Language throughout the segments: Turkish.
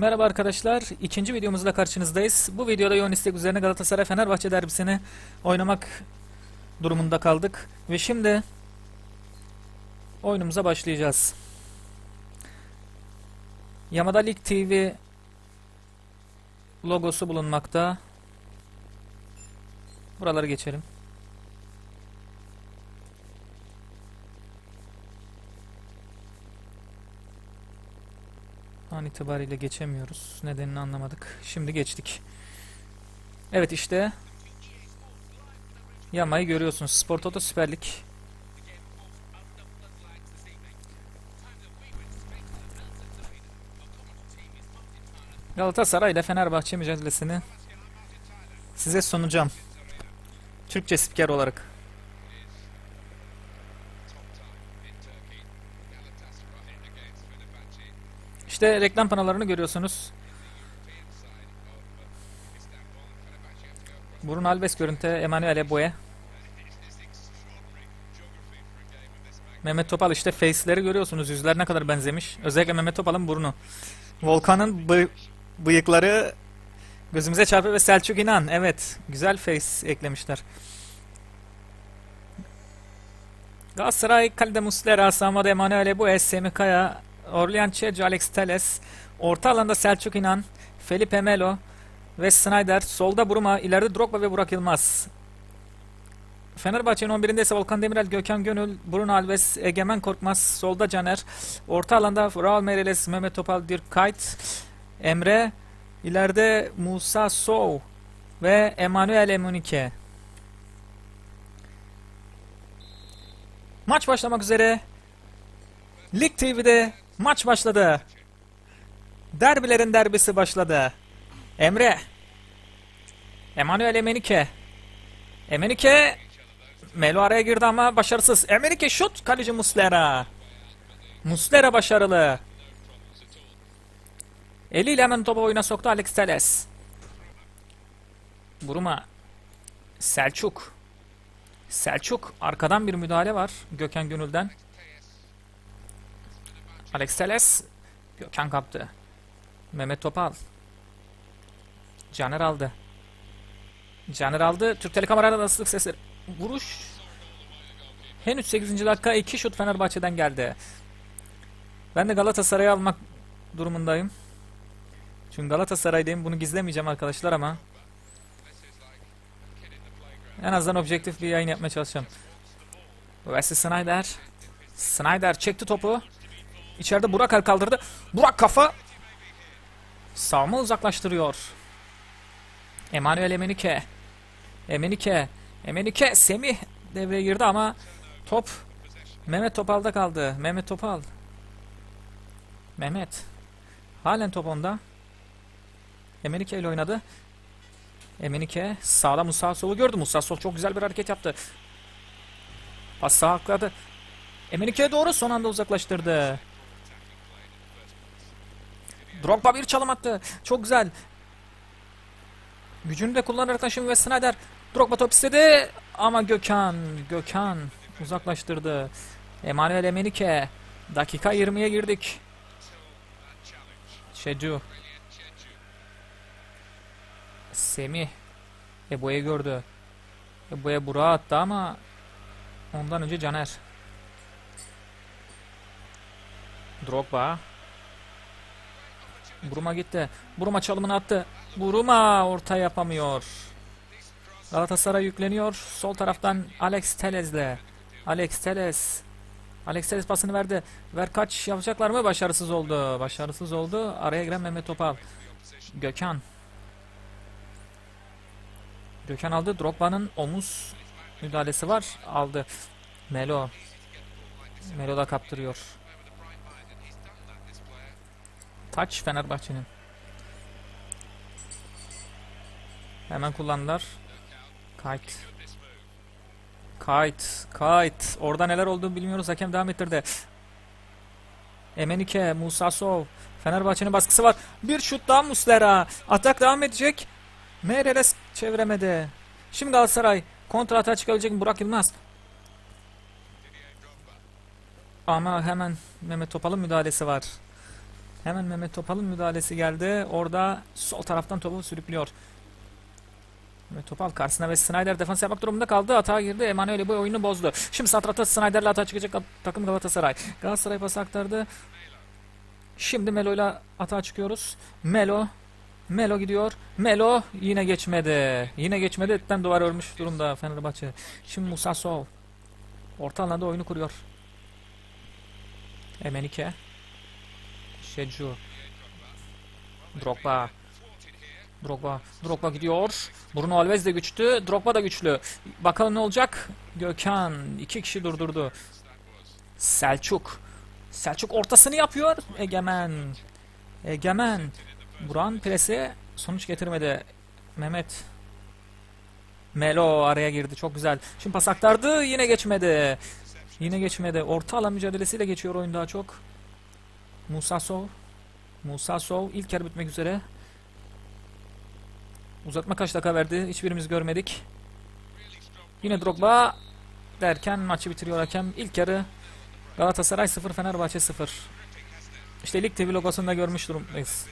Merhaba arkadaşlar. ikinci videomuzda karşınızdayız. Bu videoda yoğun istek üzerine Galatasaray Fenerbahçe derbisini oynamak durumunda kaldık. Ve şimdi oyunumuza başlayacağız. Yamada Lig TV logosu bulunmakta. Buraları geçelim. An itibariyle geçemiyoruz. Nedenini anlamadık. Şimdi geçtik. Evet işte Yama'yı görüyorsunuz. Spor Toto Süper Lig. Galatasaray ile Fenerbahçe mücadelesini size sunacağım. Türkçe spiker olarak. İşte reklam panolarını görüyorsunuz. Burun Alves görüntü, Emanuel Eboe. Mehmet Topal işte face'leri görüyorsunuz. Yüzler ne kadar benzemiş. Özellikle Mehmet Topal'ın burnu. Volkan'ın bı bıyıkları gözümüze çarpıyor ve Selçuk İnan. Evet, güzel face eklemişler. Galatasaray kalede Muslera, Samada Emanuel Eboe, Semih Kaya, Orlean Çecu, Alex Teles. Orta alanda Selçuk İnan, Felipe Melo ve Snyder. Solda Buruma, ileride Drogba ve Burak Yılmaz. Fenerbahçe'nin 11'inde ise Volkan Demirel, Gökhan Gönül, Bruno Alves, Egemen Korkmaz, solda Caner. Orta alanda Raul Meireles, Mehmet Topal, Dirk Kuyt, Emre, ileride Musa Sow ve Emanuel Emunike. Maç başlamak üzere. Lig TV'de maç başladı. Derbilerin derbisi başladı. Emre. Emanuel Emenike. Emenike. Melo araya girdi ama başarısız. Emenike şut. Kaleci Muslera. Muslera başarılı. Eliyle hemen topu oyuna soktu Alex Teles. Buruma. Selçuk. Selçuk. Arkadan bir müdahale var. Gökhan Gönül'den. Alex Teles. Gökhan kaptı. Mehmet Topal. Caner aldı. Caner aldı. Türk Telekom arada ıslık sesleri. Vuruş. Henüz 8. dakika 2 şut Fenerbahçe'den geldi. Ben de Galatasaray'ı almak durumundayım. Çünkü Galatasaray'dayım. Bunu gizlemeyeceğim arkadaşlar ama. En azından objektif bir yayın yapmaya çalışacağım. Wesley Snyder. Snyder çekti topu. İçeride Burak el kaldırdı. Burak kafa. Savunma uzaklaştırıyor. Emanuel Emenike. Emenike. Emenike. Semih devreye girdi ama top Mehmet Topal'da kaldı. Mehmet Topal. Mehmet. Halen top onda. Emenike ile oynadı. Emenike sağda Musa Sol'u gördü. Musa Sol çok güzel bir hareket yaptı. Pas sağa akladı. Emenike'ye doğru son anda uzaklaştırdı. Drogba bir çalım attı. Çok güzel. Gücünü de kullanarak şimdi ve Snyder. Drogba top istedi. Ama Gökhan. Gökhan uzaklaştırdı. Emanuel Emenike. Dakika 20'ye girdik. Şecu. Semih. Ebo'yu gördü. Ebo'ya Burak'ı attı ama ondan önce Caner. Drogba. Buruma gitti. Buruma çalımını attı. Buruma orta yapamıyor. Galatasaray yükleniyor. Sol taraftan Alex Teles'le. Alex Teles. Alex Teles pasını verdi. Ver kaç yapacaklar mı? Başarısız oldu. Başarısız oldu. Araya giren Mehmet Topal. Gökhan. Gökhan aldı. Drogba'nın omuz müdahalesi var. Aldı. Melo. Melo da kaptırıyor. Taç Fenerbahçe'nin. Hemen kullandılar. Kayıt. Kayıt. Kayıt. Orada neler olduğunu bilmiyoruz. Hakem devam ettirdi. Emenike, Musa Sov. Fenerbahçe'nin baskısı var. Bir şut daha Muslera. Atak devam edecek. Meireles çeviremedi. Şimdi Galatasaray kontra atağa çıkabilecek mi? Burak Yılmaz. Ama hemen Mehmet Topal'ın müdahalesi var. Hemen Mehmet Topal'ın müdahalesi geldi. Orada sol taraftan topu sürüklüyor. Mehmet Topal karşısına ve Snyder defans yapmak durumunda kaldı. Atağa girdi. Emanuel bu oyunu bozdu. Şimdi Santrata Snyder'le atağa çıkacak takım Galatasaray. Galatasaray pası aktardı. Şimdi Melo'yla atağa çıkıyoruz. Melo. Melo gidiyor. Melo yine geçmedi. Yine geçmedi. Etten duvar örmüş durumda Fenerbahçe. Şimdi Musa Sol. Orta alanda oyunu kuruyor. Emenike. Şecu. Drogba. Drogba. Drogba gidiyor. Bruno Alves de güçlü. Drogba da güçlü. Bakalım ne olacak? Gökhan. iki kişi durdurdu. Selçuk. Selçuk ortasını yapıyor. Egemen. Egemen. Buran presi sonuç getirmedi. Mehmet. Melo araya girdi. Çok güzel. Şimdi pas aktardı. Yine geçmedi. Yine geçmedi. Orta alan mücadelesiyle geçiyor oyun daha çok. Musa Sov. Musa Sov ilk yarı bitmek üzere. Uzatma kaç dakika verdi? Hiçbirimiz görmedik. Yine Drogba derken maçı bitiriyor hakem. İlk yarı Galatasaray 0 Fenerbahçe 0. İşte Lig TV logosunda görmüş durumdayız.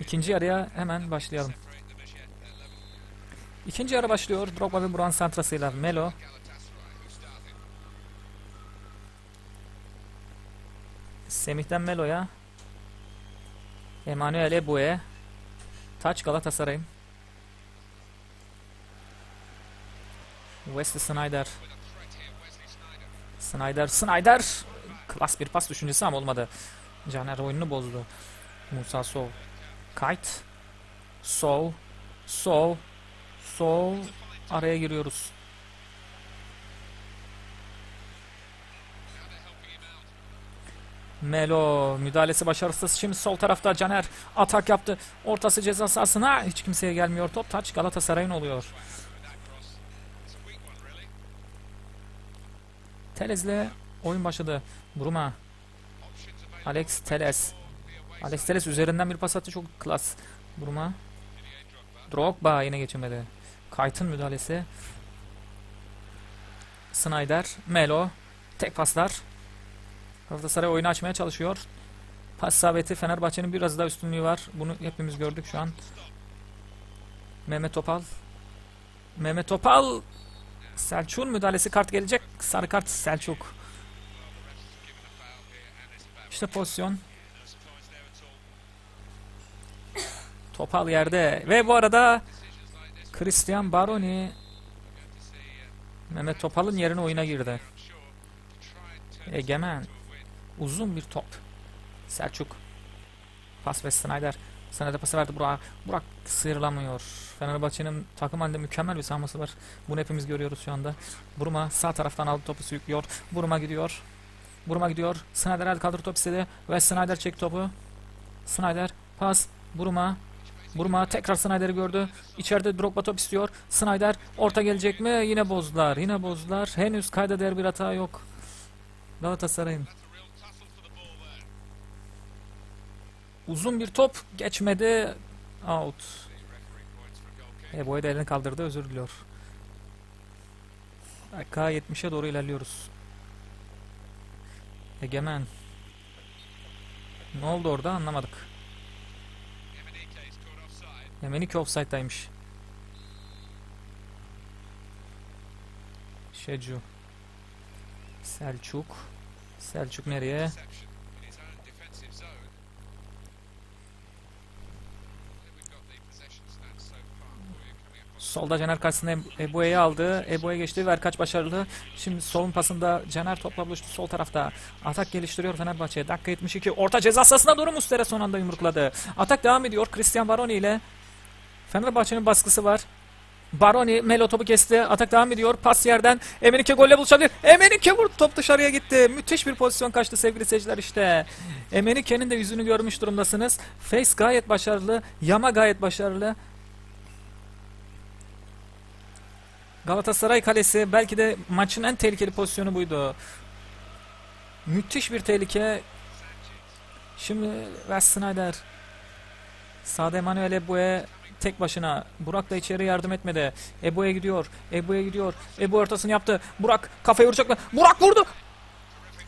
İkinci yarıya hemen başlayalım. İkinci yarı başlıyor. Drogba ve Buran santrasıyla Melo. Semih'ten Melo'ya. Emanuel Ebu'ye. Taç Galatasaray'ın. Wesley Snyder. Snyder, Snyder. Klas bir pas düşüncesi ama olmadı. Caner oyununu bozdu. Musa Sov. Kite. Sov. Sov. Sov. Araya giriyoruz. Melo müdahalesi başarısız. Şimdi sol tarafta Caner atak yaptı. Ortası ceza sahasına hiç kimseye gelmiyor top. Taç Galatasaray'ın oluyor. Telez'le oyun başladı. Bruma. Alex Teles. Alex Teles üzerinden bir pas attı. Çok klas. Bruma. Drogba yine geçemedi. Kayt'ın müdahalesi. Snyder. Melo. Tek paslar. Galatasaray oyunu açmaya çalışıyor. Pas sabiti Fenerbahçe'nin biraz daha üstünlüğü var. Bunu hepimiz gördük şu an. Mehmet Topal. Mehmet Topal. Selçuk'un müdahalesi kart gelecek. Sarı kart Selçuk. İşte pozisyon. Topal yerde. Ve bu arada Christian Baroni Mehmet Topal'ın yerine oyuna girdi. Egemen. Uzun bir top. Selçuk. Pas ve Snyder. Snyder pası verdi Burak. Burak sıyrılamıyor. Fenerbahçe'nin takım halinde mükemmel bir savunması var. Bunu hepimiz görüyoruz şu anda. Buruma sağ taraftan aldı topu sürüklüyor. Buruma gidiyor. Buruma gidiyor. Snyder el kaldırı top istedi. Ve Snyder çek topu. Snyder pas. Buruma. Buruma tekrar Snyder'i gördü. İçeride Drogba top istiyor. Snyder orta gelecek mi? Yine bozdular. Yine bozdular. Henüz kayda değer bir hata yok. Galatasaray'ın. Uzun bir top geçmedi. Out. E boya da elini kaldırdı özür diliyor. Dakika 70'e doğru ilerliyoruz. Egemen. Ne oldu orada anlamadık. Emenike offside'daymış. Şecu. Selçuk. Selçuk nereye? Solda Caner karşısında Ebue'yi aldı. Ebue'ye geçti. Verkaç başarılı. Şimdi solun pasında Caner topla buluştu sol tarafta. Atak geliştiriyor Fenerbahçe. Dakika 72. Orta ceza sahasına doğru Mustera son anda yumrukladı. Atak devam ediyor. Christian Baroni ile. Fenerbahçe'nin baskısı var. Baroni Melo topu kesti. Atak devam ediyor. Pas yerden. Emenike golle buluşabilir. Emenike vurdu. Top dışarıya gitti. Müthiş bir pozisyon kaçtı sevgili seyirciler işte. Emenike'nin de yüzünü görmüş durumdasınız. Face gayet başarılı. Yama gayet başarılı. Galatasaray kalesi belki de maçın en tehlikeli pozisyonu buydu. Müthiş bir tehlike. Şimdi Wes Snyder. Sağda Emanuel Ebue tek başına. Burak da içeri yardım etmedi. Ebu'ya gidiyor. Ebu'ya gidiyor. Ebu ortasını yaptı. Burak kafayı vuracak mı? Burak vurdu.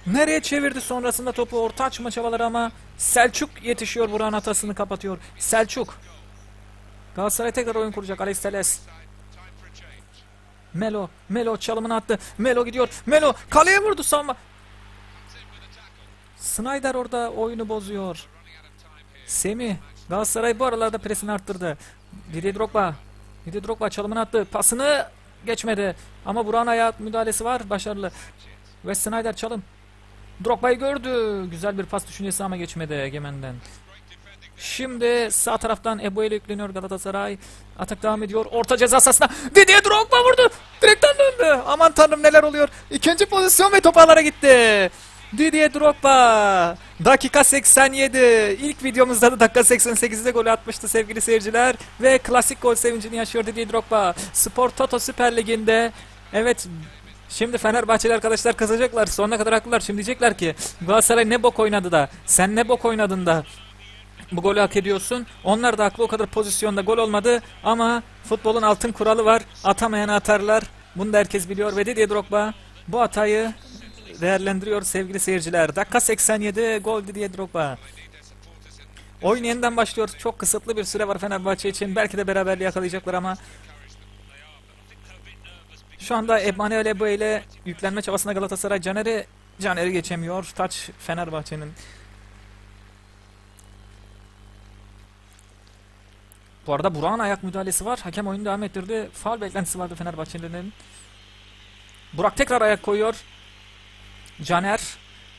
Nereye çevirdi sonrasında topu orta açma çabaları ama Selçuk yetişiyor Burak'ın hatasını kapatıyor. Selçuk. Galatasaray tekrar oyun kuracak Alex Teles. Melo, Melo çalımını attı. Melo gidiyor. Melo kaleye vurdu savunma. Snyder orada oyunu bozuyor. Semih Galatasaray bu aralarda presini arttırdı. Didier Drogba. Didier Drogba çalımını attı. Pasını geçmedi. Ama Burak'ın ayak müdahalesi var. Başarılı. West Snyder çalım. Drogba'yı gördü. Güzel bir pas düşüncesi ama geçmedi Egemen'den. Şimdi sağ taraftan ile yükleniyor Galatasaray. Atak devam ediyor. Orta ceza sahasına. Didier Drogba vurdu. Direkten döndü. Aman tanrım neler oluyor. İkinci pozisyon ve top ağlara gitti. Didier Drogba. Dakika 87. İlk videomuzda da dakika 88'de golü atmıştı sevgili seyirciler. Ve klasik gol sevincini yaşıyor Didier Drogba. Spor Toto Süper Ligi'nde. Evet Şimdi Fenerbahçeli arkadaşlar kızacaklar. Sonuna kadar haklılar. Şimdi diyecekler ki Galatasaray ne bok oynadı da. Sen ne bok oynadın da. Bu golü hak ediyorsun. Onlar da haklı o kadar pozisyonda gol olmadı. Ama futbolun altın kuralı var. Atamayan atarlar. Bunu da herkes biliyor. Ve Didier Drogba bu hatayı değerlendiriyor sevgili seyirciler. Dakika 87 gol Didier Drogba. Oyun yeniden başlıyor. Çok kısıtlı bir süre var Fenerbahçe için. Belki de beraberliği yakalayacaklar ama şu anda Emanuel Ebo ile yüklenme çabasında Galatasaray Caner'i Caner'i geçemiyor. Taç Fenerbahçe'nin. Bu arada Burak'ın ayak müdahalesi var. Hakem oyunu devam ettirdi. Faul beklentisi vardı Fenerbahçelilerin. Burak tekrar ayak koyuyor. Caner.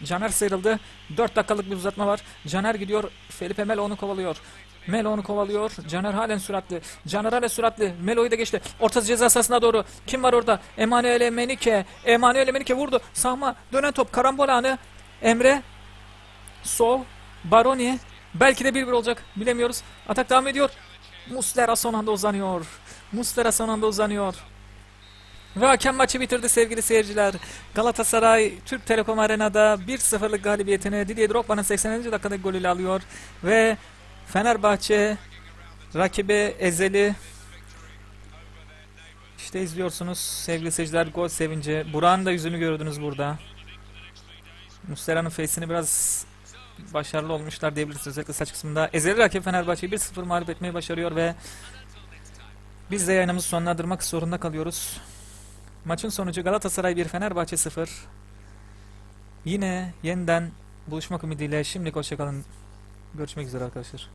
Caner sıyrıldı. 4 dakikalık bir uzatma var. Caner gidiyor. Felipe Melo onu kovalıyor. Melo onu kovalıyor. Caner halen süratli. Caner halen süratli. Melo'yu da geçti. Orta ceza sahasına doğru. Kim var orada? Emanuel Emenike. Emanuel Emenike vurdu. Sahma. Dönen top. Karambol anı. Emre. Sol. Baroni. Belki de 1-1 olacak. Bilemiyoruz. Atak devam ediyor. Muslera son anda uzanıyor. Muslera son anda uzanıyor. Ve hakem maçı bitirdi sevgili seyirciler. Galatasaray Türk Telekom Arena'da 1-0'lık galibiyetini Didier Drogba'nın 80. dakikadaki golüyle alıyor. Ve Fenerbahçe rakibi Ezeli işte izliyorsunuz sevgili seyirciler gol sevinci. Burak'ın da yüzünü gördünüz burada. Muslera'nın face'ini biraz başarılı olmuşlar diyebiliriz özellikle saç kısmında. Ezeli rakip Fenerbahçe'yi 1-0 mağlup etmeyi başarıyor ve biz de yayınımızı sonlandırmak zorunda kalıyoruz. Maçın sonucu Galatasaray 1 Fenerbahçe 0. Yine yeniden buluşmak ümidiyle şimdilik hoşçakalın. Görüşmek üzere arkadaşlar.